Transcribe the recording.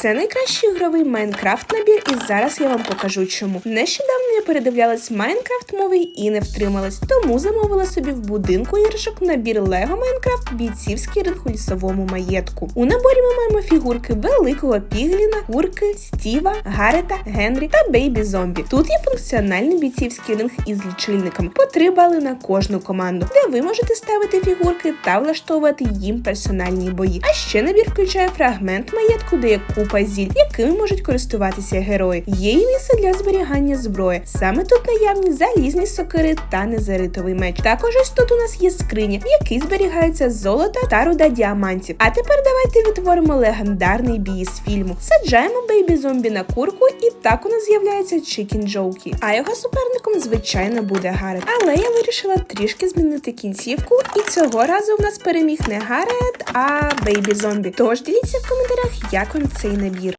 Це найкращий ігровий Майнкрафт набір, і зараз я вам покажу чому. Нещодавно я передивлялась Майнкрафт мовий і не втрималась, тому замовила собі в будинку іграшок набір Лего Майнкрафт бійцівський ринг у лісовому маєтку. У наборі ми маємо фігурки великого пігліна, курки, Стіва, Гарета, Генрі та Бейбі Зомбі. Тут є функціональний бійцівський ринг із лічильником по 3 бали на кожну команду, де ви можете ставити фігурки та влаштовувати їм персональні бої. А ще набір включає фрагмент маєтку, де є купа зіль, якими можуть користуватися герої. Є і місце для зберігання зброї. Саме тут наявні залізні сокири та незаритовий меч. Також ось тут у нас є скриня, в якій зберігається золото та руда діамантів. А тепер давайте відтворимо легендарний бій з фільму. Саджаємо бейбі зомбі на курку, і так у нас з'являється Чікен Джоукі. А його суперником, звичайно, буде Гарет. Але я вирішила трішки змінити кінцівку, і цього разу в нас переміг не Гарет, а бейбі зомбі. Тож діліться в коментарях, як вам цей набір.